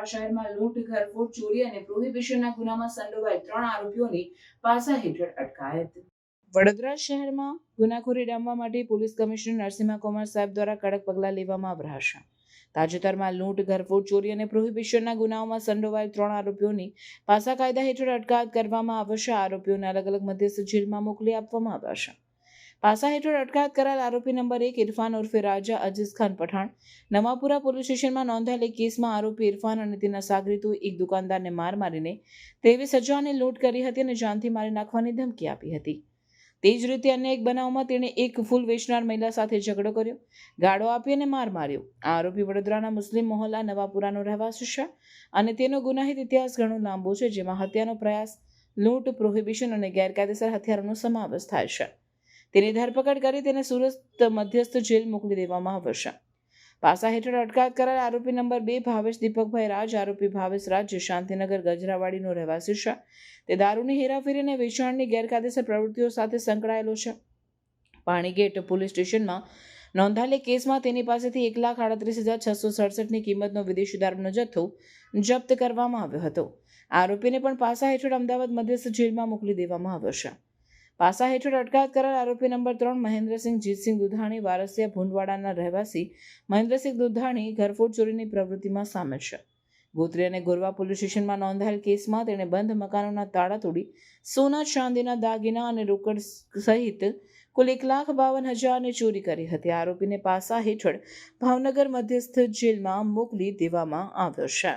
વડોદરા શહેરમાં લૂંટ, ઘરફોડ, ચોરી અને પ્રોહિબિશનના ગુનામાં સંડોવાયેલ ત્રણ આરોપીઓની પાસા હેઠળ અટકાયત. વડોદરા શહેરમાં ગુનાખોરી ડામવા માટે પોલીસ કમિશનર નરસિંહા કુમાર સાહેબ દ્વારા કડક પગલાં લેવામાં આવ્યા તાજેતરમાં લૂંટ, ઘરફોડ, ચોરી અને પ્રોહિબિશનના ગુનાઓમાં સંડોવાયેલ ત્રણ આરોપીઓની પાસા કાયદા હેઠળ અટકાયત કરવામાં આવશે. આરોપીઓને અલગ અલગ મધ્યસ્થ જેલમાં મોકલી આપવામાં આવ્યા છે. પાસા હેઠળ અટકાયત કરાયેલ આરોપી નંબર એક ઇરફાન ઉર્ફે રાજા અજીઝ ખાન પઠાણ. નવાપુરા પોલીસ સ્ટેશનમાં નોંધાયેલ કેસમાં આરોપી ઇરફાન અને તેના સાગરીતો એક દુકાનદારને માર મારીને ત્રેવીસ સજાને લૂંટ કરી હતી અને જાનથી મારી નાખવાની ધમકી આપી હતી. તે જ રીતે અન્ય એક બનાવમાં તેણે એક ફૂલ વેચનાર મહિલા સાથે ઝઘડો કર્યો, ગાળો આપી અને માર માર્યો. આ આરોપી વડોદરાના મુસ્લિમ મોહલ્લા નવાપુરાનો રહેવાસી છે અને તેનો ગુનાહિત ઇતિહાસ ઘણો લાંબો છે, જેમાં હત્યાનો પ્રયાસ, લૂંટ, પ્રોહિબિશન અને ગેરકાયદેસર હથિયારોનો સમાવેશ થાય છે. તેની ધરપકડ કરી તેને સુરત મધ્યસ્થ જેલ મોકલી દેવામાં આવશે પાસા હેઠળ અટકાયત કરાયેલ આરોપી નંબર બે ભાવેશ દીપકભાઈ રાજ, આરોપી ભાવેશ રાજ શાંતિનગર ગજરાવાડીનો રહેવાસી છે. તે દારૂની હેરાફેરી અને વેચાણની ગેરકાયદેસર પ્રવૃત્તિઓ સાથે સંકળાયેલો છે. પાણીગેટ પોલીસ સ્ટેશનમાં નોંધાયેલ કેસમાં તેની પાસેથી એક લાખ આડત્રીસ હજાર છસો સડસઠની કિંમતનો વિદેશી દારૂનો જથ્થો જપ્ત કરવામાં આવ્યો હતો. આરોપીને પણ પાસા હેઠળ અમદાવાદ મધ્યસ્થ જેલમાં મોકલી દેવામાં આવ્યો છે. પાસા હેઠળ અટકાયત કરેલ આરોપી નંબર ત્રણ મહેન્દ્રસિંહ જીતસિંહ દુધાણી વારસિયા ભુંડવાડાના રહેવાસી મહેન્દ્રસિંહ દુધાણી ઘરફોડ ચોરીની પ્રવૃત્તિમાં સામેલ છે. ગોત્રી અને ગોરવા પોલીસ સ્ટેશનમાં નોંધાયેલ કેસમાં તેણે બંધ મકાનોના તાળા તોડી સોના, ચાંદીના દાગીના અને રોકડ સહિત કુલ એક લાખ બાવન હજારની ચોરી કરી હતી. આરોપીને પાસા હેઠળ ભાવનગર મધ્યસ્થ જેલમાં મોકલી દેવામાં આવ્યો છે.